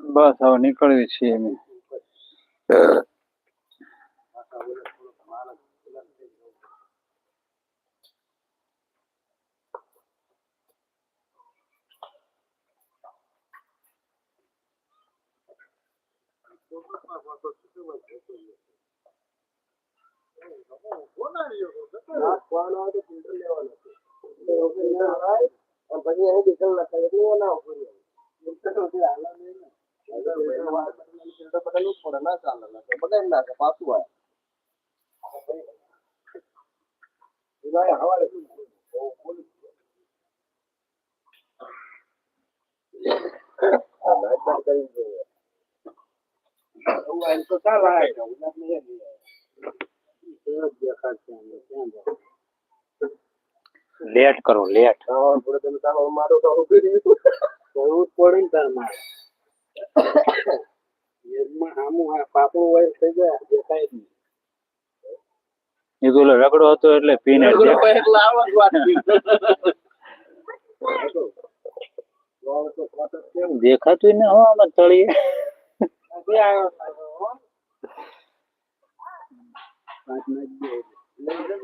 બસ હવે નીકળવી છીએ અમે નાખવાનો હોય તો ફિલ્ટર લેવાનું છે. ફિલ્ટર ના હોય, અને પછી અહીં ડીઝલ નખાય એટલે એ ના ઉપર રહે. ફિલ્ટર તો જે હાલે નહીં ને. ફિલ્ટર વાર બદલાવીને ફિલ્ટર બદલવું જ પડે. ના ચાલે. ના તો બગાડી નાખે. પાછું આવે. એ ભાઈ હવારે શું છે? બહુ ફૂલ છે. આ લાઈટ બંધ કરી જોઈએ. એવું આમ તો ચાલે. ઉલ્લાસ નહીં લેટ કરો લેટ મારો તો ઊભી રહ્યું. કરવું પડે ને તાર મારે. એમાં આમું આ પાપડું વાયર થઈ જાય દેખાય નહીં. એ તો રગડો હતો એટલે પીને? દેખાતું ને હો આમાં તળીએ.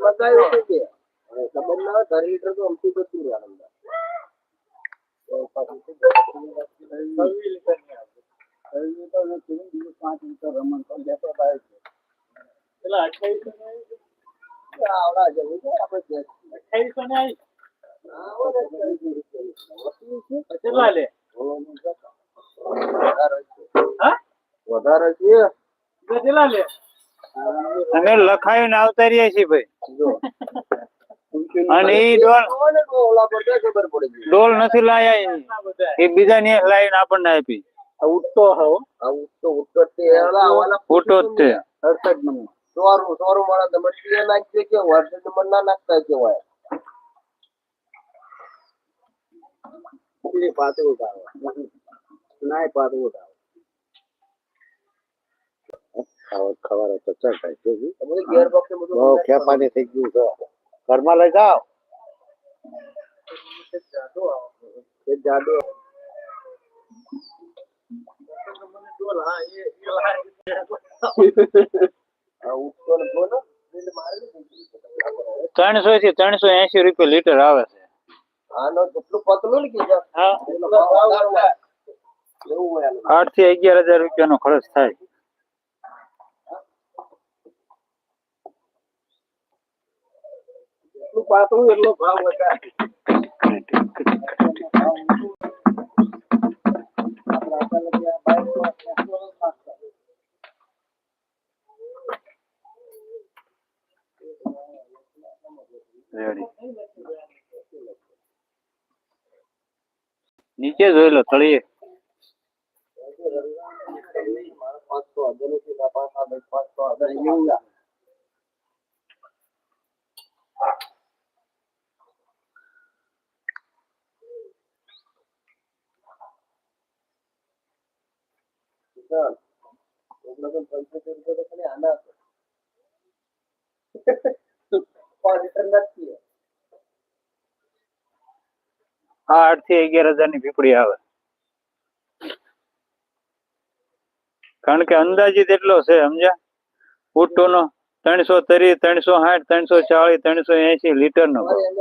બતાવ્યું છે કે હવે ખબર ના હોય ઘરે લીટર તો અમથી બધું રહે અંદર. તો પાછું શું કરે? છવ્વીસ લીટરની આપે. છવ્વીસ લીટર ને ત્રણ દિવસ પાંચ લીટર રમણ તો લેતો થાય છે. પેલા અઠ્યાવીસો ને આવડા જવું છે આપણે જે. ને. કેટલા લે વધારે છે. કેટલા લે અમે લખાવીને આવતા રહ્યા છીએ ભાઈ જો અને એ ડોલ ને ખબર ડોલ નથી લાયા એ. બીજા ને લાઈન આપણને આપી. ઉઠતો હો આ ઉઠતો ઉઠતો તે. સડસઠ નંબર. સોરું સોરું વાળા નંબર કે વર્ષ નંબર ના નાખતા કેવાય? એ ઉઠાવે. નાય પાતળું ઉઠાવે. ખાવા ખબર તો છે તમે ગેર બોક્સ બહુ ખેપાની થઈ ગયું છે. ઘરમાં લઈ જાઓ. દીધી. ત્રણસો થી ત્રણસો એસી રૂપિયા લીટર આવે છે. આઠથી અગિયાર હજાર રૂપિયા નો ખર્ચ થાય. પાતળું એટલો ભાવ વધારે. નીચે જોઈ લો તળીએ પાંચસો હજાર પાંચસો હજાર ઓગણસો પંચોતેર રૂપિયા તો ખાલી આના છે. પાંચ લીટર નથી આ આઠથી અગિયાર હજારની પીપળી આવે. કારણ કે અંદાજિત એટલો છે સમજ્યા? ફૂટો નો ત્રણસો ત્રીસ ત્રણસો સાઠ ત્રણસો ચાલીસ ત્રણસો એસી લીટર નો રૂપિયા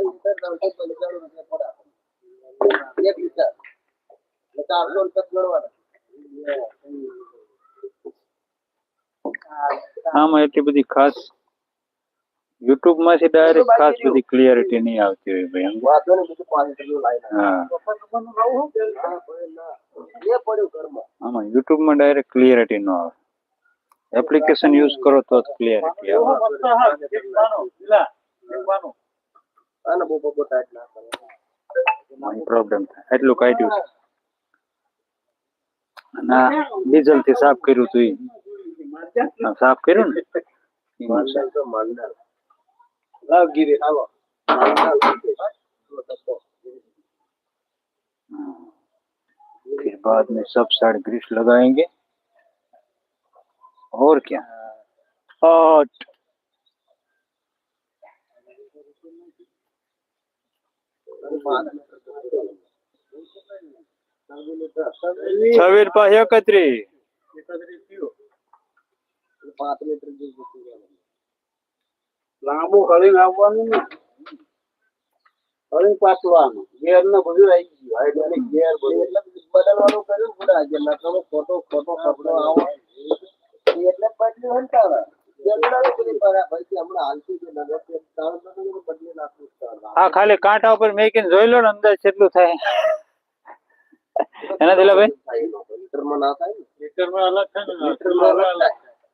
પડે એક લીટર એટલે ચારસો રૂપિયા ગણવાના આમાં એટલી બધી ખાસ યુટ્યુબમાંથી ડાયરેક્ટ ખાસ બધી ક્લિયરિટી નહીં આવતી હોય ભાઈ આમાં યુટ્યુબમાં ડાયરેક્ટ ક્લિયરિટી ન આવે. એપ્લિકેશન યુઝ કરો તો જ ક્લિયરિટી આવે. પ્રોબ્લેમ થાય. એટલું કાઢ્યું છે. અને ડીઝલથી સાફ કર્યું હતું साफ़ करो तो तो हाँ। फिर बाद में सब साइड ग्रीस लगाएँगे। और क्या? आठ। सवेर पाया कतरी? પાંચ લીટર જેવું પી લેવાનું. લાંબુ હળીને આવવાનું ને હળીને પાછું આવવાનું ઘેર ને બધું આવી ગયું હાઇડ્રોલિક ઘેર બધું એટલે બદલવાનું કર્યું ને બધા જે નકરો ખોટો ખોટો કપડો આવો એટલે બદલી હંટાવે જલ્દી પેલી પરા ભાઈ હમણાં હાલતી જે નગર છે તાણ બધું બદલી નાખવું છે તાણ. હા ખાલી કાંટા ઉપર મેકીને જોઈ લો ને અંદર કેટલું થાય એના દિલા ભાઈ થાય ન હોય. લીટરમાં ના થાય ને લીટરમાં અલગ થાય ને લીટરમાં અલગ થાય.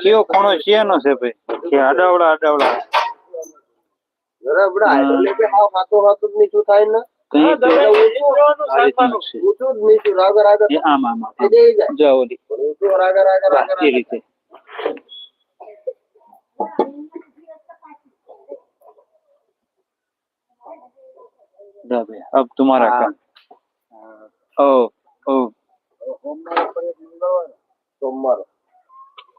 કયો ખૂણો છે એનો છે ભાઈ કે આડાવડા આડાવડા જરા બડા હાઇડ્રોલિક હાવ હાથો હાથ જ નીચું થાય ને કઈ તો દબાઈ આ રીતનું છે. ઊંચું જ નીચું રાગર રાગર એ આમ આમ આમ. થઈ જાય જાય. જાઓ ઓલી ઊંચું રાગર રાગર રાગર બસ, એ રીતે लो भैया, अब तुम्हारा काम ओ ओ સોમવાર પર એક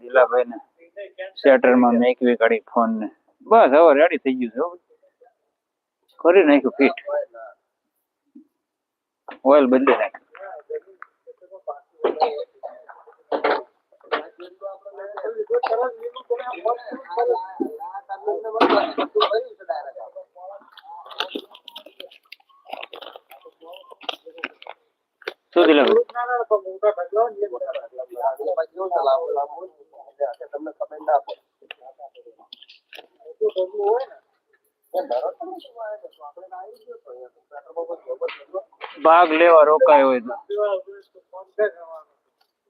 દિલાભાઈ ને શેટર માં મેકવી કાઢી ફોન ને બસ હવે રેડી થઈ ગયું છે હો. કરી નાખ્યું ફિટ ઓઇલ બદલી નાખ્યું શું દિલાભાઈ તમને ખબર ના પડે ભાગ લેવા રોકાયો હોય તો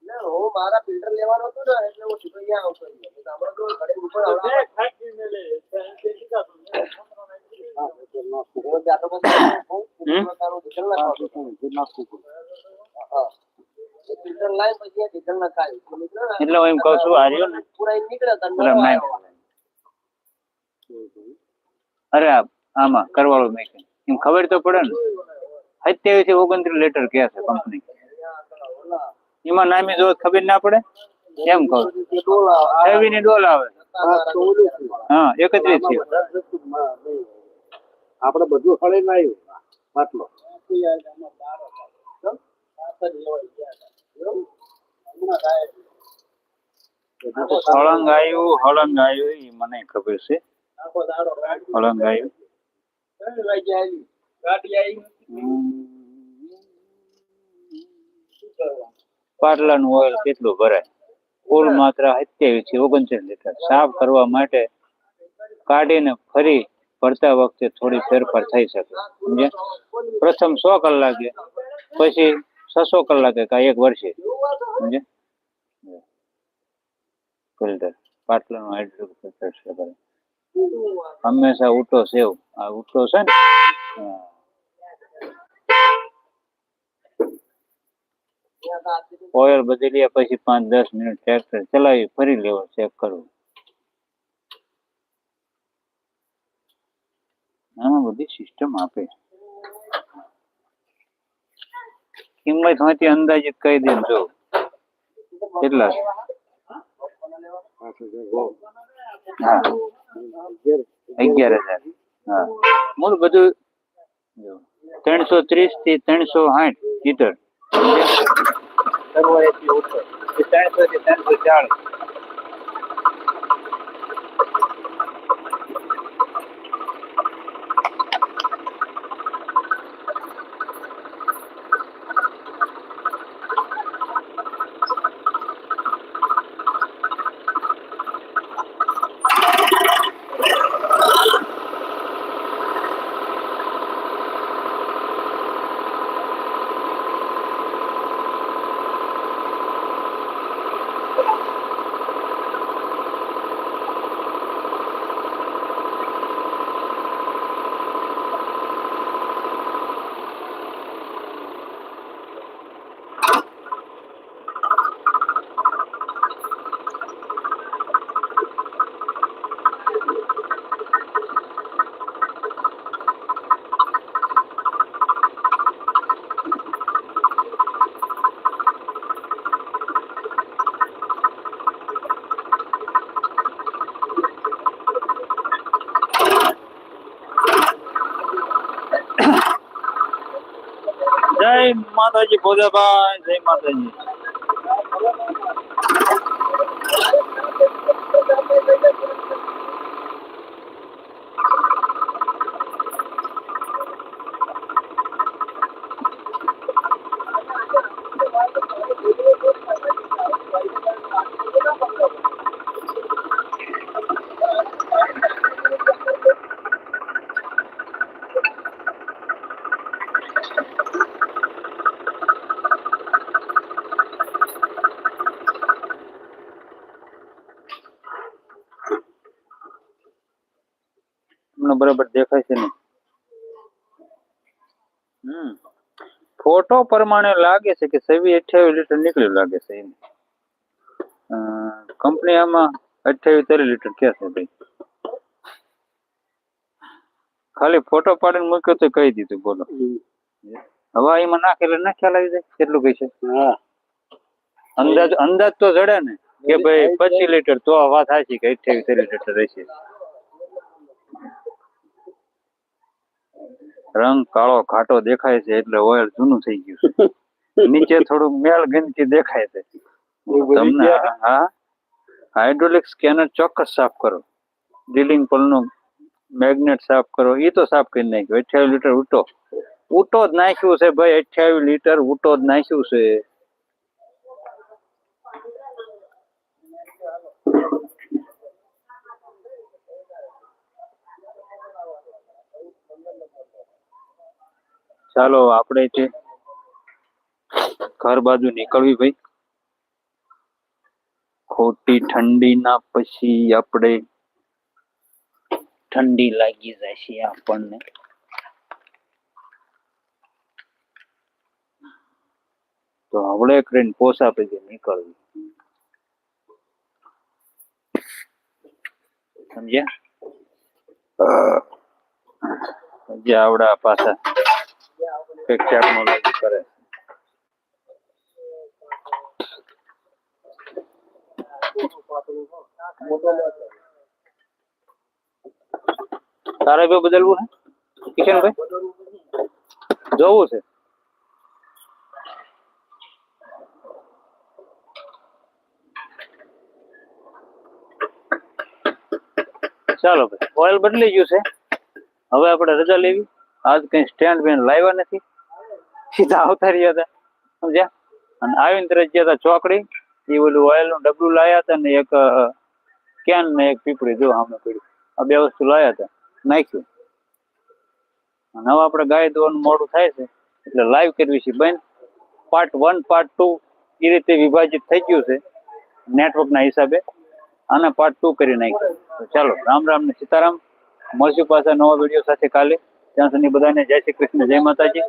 એટલે હું મારા ફિલ્ટર લેવાનો હતો ને એટલે હું સીધો અહીંયા આવતો રહ્યો. નહીં તો હમણાં તો ઘરે ઉપર આવડા- એટલે હું એમ કઉ છું હાર્યો ને. અરે આમાં કરવાળું મેં એમ ખબર તો પડે ને. સત્યાવીસથી ઓગણત્રીસ લેટર કે છે કંપની એમાં નામી જો ખબર ના પડે? એમ કહું? હેવી ની ડોલ આવે. હા એકત્રીસ છે આપડે બધું હળી ના આવ્યું માટલો હળંગ પાટલાનું ઓઇલ કેટલું ભરાય? કુલ માત્રા સત્યાવીસથી ઓગણચાલીસ લીટર. સાફ કરવા માટે કાઢીને ફરી ભરતા વખતે થોડી ફેરફાર થઈ શકે. પ્રથમ સો કલાકે. પછી છસો કલાકે કા એક વર્ષે સમજ્યા ફિલ્ટર પાટલાનું હાઇડ્રો ફિલ્ટર છે બરાબર. હંમેશા ઉટો સેવ આ ઉટો છે ને હા. ઓઇલ બદલ્યા પછી પાંચ દસ મિનિટ ટ્રેક્ટર ચલાવી ફરી લેવો ચેક કરવું આમાં બધી સિસ્ટમ આપે કિંમત હોતી અંદાજિત કહી દેજો. કેટલા? હા. અગિયાર હજાર. હા. મૂળ બધું ત્રણસો ત્રીસથી ત્રણસો સાઠ લીટર. ત્રણસો થી ત્રણસો ચાળીસ. જય માતાજી ભોજાભાઈ જય માતાજી. તમને બરાબર દેખાય છે ને હમ ફોટો પ્રમાણે લાગે છે કે સવી અઠ્યાવીસ લીટર નીકળ્યું લાગે છે એમ અ, કંપની આમાં અઠ્યાવીસ ત્રીસ લીટર કે છે ભાઈ ખાલી ફોટો પાડીને મૂક્યો તો કહી દીધું બોલો હવા એમાં નાખે એટલે ના ખ્યાલ આવી જાય કેટલું કહે છે હા અંદાજ અંદાજ તો જડે ને કે ભાઈ પચીસ લીટર તો આ વાત સાચી કે અઠ્યાવીસ ત્રીસ લીટર રહેશે રંગ કાળો ઘાટો દેખાય છે એટલે ઓઇલ જૂનું થઈ ગયું છે. નીચે થોડું મેળ ગંદકી દેખાય છે. તમને હા હાઇડ્રોલિક સ્કેનર ચોક્કસ સાફ કરો. ડ્રિલિંગ પરનું મેગ્નેટ સાફ કરો. એ તો સાફ કરી નાખ્યો. અઠ્યાવીસ લીટર ઉટો ઉટો જ નાખ્યું છે ભાઈ અઠ્યાવીસ લીટર ઉટો જ નાખ્યું છે. ચાલો આપણે તે ઘર બાજુ નીકળવી ભાઈ ખોટી ઠંડી ના પછી આપણે ઠંડી લાગી જશે આપણને તો હવળે કરીને પોસા પછી નીકળવી સમજ્યા હજી આવડા પાછા કંઈક ટેકનોલોજી કરે. તારે બે બદલવું છે? કિશનભાઈ? જોવું છે? ચાલો ભાઈ ઓઇલ બદલી ગયું છે. હવે આપણે રજા લેવી. આજ કઈ સ્ટેન્ડ બેન લાવ્યા નથી. સીધા આવતા રહ્યા હતા. સમજ્યા? અને આવીને તરત ગયા હતા ચોકડી. એ ઓલું ઓઇલનું ડબલું લાયા હતા ને એક કેન ને એક પીપળી જો સામે પડ્યું. આ બે વસ્તુ લાવ્યા હતા. નાખ્યું. નવા આપણે ગાય દોવાનું મોડું થાય છે. એટલે લાઈવ કરવી છે બેન પાર્ટ વન પાર્ટ ટુ એ રીતે વિભાજિત થઈ ગયું છે નેટવર્કના હિસાબે. આને પાર્ટ ટુ કરી નાખ્યું. ચાલો, રામ રામ ને સીતારામ. મળશું પાછા નવા વીડિયો સાથે કાલે. ત્યાં સુધી બધાને જય શ્રી કૃષ્ણ જય માતાજી.